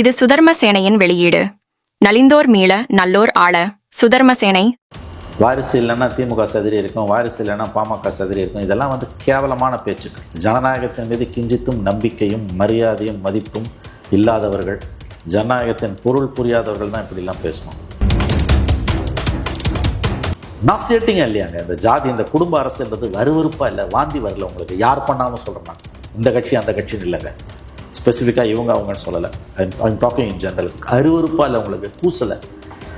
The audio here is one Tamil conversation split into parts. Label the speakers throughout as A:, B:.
A: இது சுதர்ம சேனையின் வெளியீடு. நலிந்தோர் மீள நல்லோர் ஆள. சுதர்ம சேனை.
B: வாரிசு இல்லைன்னா திமுக சதுரி இருக்கும் வாரிசு இல்லைன்னா பாமக சதுரி இருக்கும். இதெல்லாம் வந்து கேவலமான பேச்சுக்கள். ஜனநாயகத்தின் மீது கிஞ்சித்தும் நம்பிக்கையும் மரியாதையும் மதிப்பும் இல்லாதவர்கள் ஜனநாயகத்தின் பொருள் புரியாதவர்கள் தான் இப்படிலாம் பேசணும் நான் சேட்டிங்க இல்லையாங்க? இந்த ஜாதி இந்த குடும்ப அரசுன்றது வருவருப்பா இல்லை வாந்தி வரல உங்களுக்கு. யார் பண்ணாலும் சொல்கிறேன் இந்த கட்சி அந்த கட்சின்னு இல்லைங்க. ஸ்பெசிஃபிக்காக இவங்க அவங்கன்னு சொல்லலை. ஐம் டாக்கிங் இன் ஜென்ரல் அருவறுப்பாக இல்லை உங்களுக்கு பூசலை.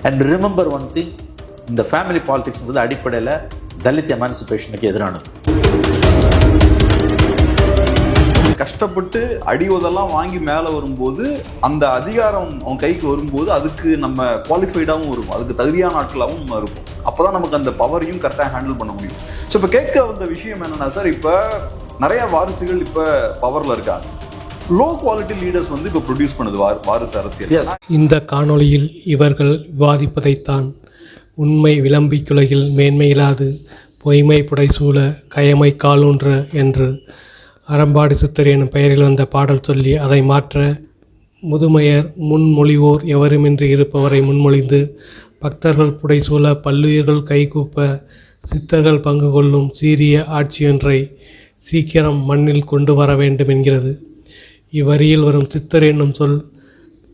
B: அண்ட் ரிமெம்பர் ஒன் திங் இந்த ஃபேமிலி பாலிடிக்ஸ்ன்றது அடிப்படையில் தலித் எமான்சிபேஷனுக்கு எதிரானது.
C: கஷ்டப்பட்டு அடி உதெல்லாம் வாங்கி மேலே வரும்போது அந்த அதிகாரம் அவன் கைக்கு வரும்போது அதுக்கு நம்ம குவாலிஃபைடாகவும் இருக்கும். அதுக்கு தகுதியான ஆட்களாகவும் நம்ம இருக்கும் அப்பதான் நமக்கு அந்த பவரையும் கரெக்டாக ஹேண்டில் பண்ண முடியும். ஸோ இப்போ கேட்க வந்த விஷயம் என்னென்னா சார் இப்போ நிறைய வாரிசுகள் இப்போ பவரில் இருக்காங்க. லோ குவாலிட்டி லீடர்ஸ் வந்து இப்போ ப்ரொடியூஸ் பண்ணுது வார் வாரிசு அரசியல்.
D: இந்த காணொளியில் இவர்கள் விவாதிப்பதைத்தான் உண்மை விளம்பிக்குலகில் மேன்மையிலாது பொய்மை புடைசூழ கயமை காலூன்ற என்று அறம்பாடி சித்தர் எனும் பெயரில் வந்த பாடல் சொல்லி அதை மாற்ற முதுமையர் முன்மொழிவோர் எவருமின்றி இருப்பவரை முன்மொழிந்து பக்தர்கள் புடைசூழ பல்லுயிர்கள் கைகூப்ப சித்தர்கள் பங்கு கொள்ளும் சீரிய ஆட்சியொன்றை சீக்கிரம் மண்ணில் கொண்டு வர வேண்டும் என்கிறது. இவ்வரியில் வரும் சித்தர் என்னும் சொல்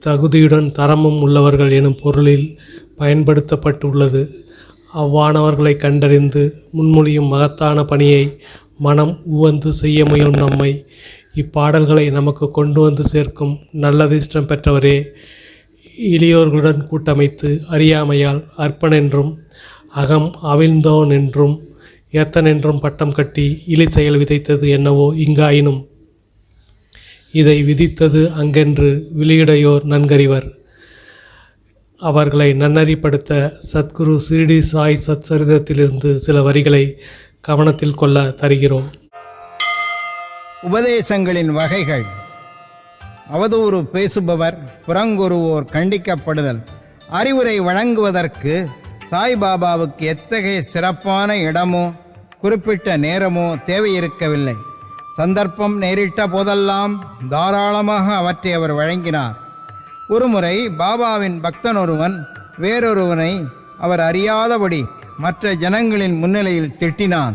D: தகுதியுடன் தரமும் உள்ளவர்கள் எனும் பொருளில் பயன்படுத்தப்பட்டுள்ளது. அவ்வானவர்களை கண்டறிந்து முன்மொழியும் மகத்தான பணியை மனம் உவந்து செய்ய முயலும் நம்மை இப்பாடல்களை நமக்கு கொண்டு வந்து சேர்க்கும் நல்லதிர்ஷ்டம் பெற்றவரே. இளையோர்களுடன் கூட்டமைத்து அறியாமையால் அற்பனென்றும் அகம் அவிழ்ந்தோன் என்றும் ஏத்தனென்றும் பட்டம் கட்டி இழி செயல் விதைத்தது என்னவோ இங்காயினும் இதை விதித்தது அங்கென்று வெளியிடையோர் நன்கறிவர். அவர்களை நன்னறிப்படுத்த சத்குரு சிறிடி சாய் சச்சரிதத்திலிருந்து சில வரிகளை கவனத்தில் கொள்ள தருகிறோம்.
E: உபதேசங்களின் வகைகள். அவதூறு பேசுபவர் புறங்கூறுவோர் கண்டிக்கப்படுதல். அறிவுரை வழங்குவதற்கு சாய்பாபாவுக்கு எத்தகைய சிறப்பான இடமோ குறிப்பிட்ட நேரமோ தேவையிருக்கவில்லை. சந்தர்ப்பம் நேரிட்ட போதெல்லாம் தாராளமாக அவற்றை அவர் வழங்கினார். ஒருமுறை பாபாவின் பக்தன் ஒருவன் வேறொருவனை அவர் அறியாதபடி மற்ற ஜனங்களின் முன்னிலையில் திட்டினான்.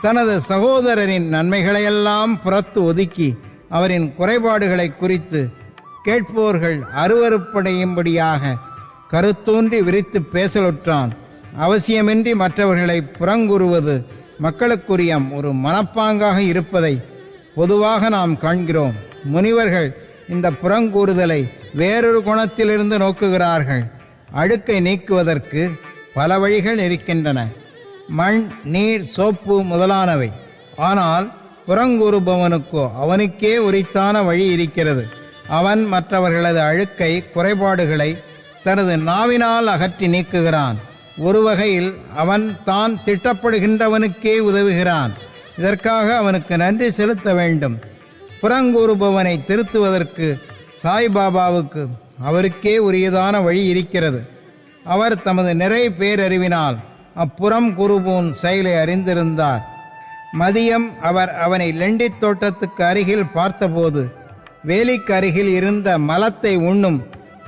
E: தனது சகோதரரின் நன்மைகளையெல்லாம் புறத்து ஒதுக்கி அவரின் குறைபாடுகளை குறித்து கேட்போர்கள் அருவருப்படையும்படியாக கருத்தூன்றி விரித்து பேசலுற்றான். அவசியமின்றி மற்றவர்களை புறங்கூறுவது மக்களுக்குரிய ஒரு மனப்பாங்காக இருப்பதை பொதுவாக நாம் காண்கிறோம். முனிவர்கள் இந்த புறங்கூறுதலை வேறொரு குணத்திலிருந்து நோக்குகிறார்கள். அழுக்கை நீக்குவதற்கு பல வழிகள் இருக்கின்றன. மண் நீர் சோப்பு முதலானவை. ஆனால் புறங்கூறுபவனுக்கோ அவனுக்கே உரித்தான வழி இருக்கிறது. அவன் மற்றவர்களது அழுக்கை குறைபாடுகளை தனது நாவினால் அகற்றி நீக்குகிறான். ஒரு வகையில் அவன் தான் திட்டப்படுகின்றவனுக்கே உதவுகிறான். இதற்காக அவனுக்கு நன்றி செலுத்த வேண்டும். புறங்கூறுபவனை திருத்துவதற்கு சாய்பாபாவுக்கு அவருக்கே உரியதான வழி இருக்கிறது. அவர் தமது நிறை பேரறிவினால் அப்புறம் குருபூன் செயலை அறிந்திருந்தார். மதியம் அவர் அவனை லெண்டித் தோட்டத்துக்கு அருகில் பார்த்தபோது வேலிக்கு அருகில் இருந்த மலத்தை உண்ணும்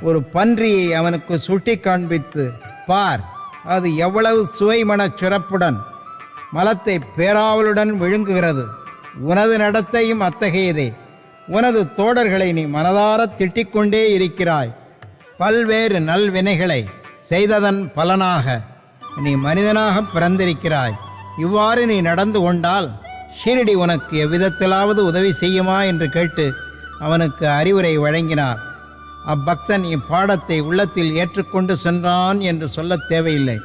E: ஒரு பன்றியை அவனுக்கு சுட்டி காண்பித்து பார் அது எவ்வளவு சுவைமணச் சிறப்புடன் மலத்தை பேராவலுடன் விழுங்குகிறது. உனது நடத்தையும் அத்தகையதே. உனது தோடர்களை நீ மனதாரத் திட்டிக்கொண்டே இருக்கிறாய். பல்வேறு நல்வினைகளை செய்ததன் பலனாக நீ மனிதனாக பிறந்திருக்கிறாய். இவ்வாறு நீ நடந்து கொண்டால் ஷீரடி உனக்கு எவ்விதத்திலாவது உதவி செய்யுமா என்று கேட்டு அவனுக்கு அறிவுரை வழங்கினார். அப்பக்தன் இப்பாடத்தை உள்ளத்தில் ஏற்றுக்கொண்டு சென்றான் என்று சொல்லத் தேவையில்லை.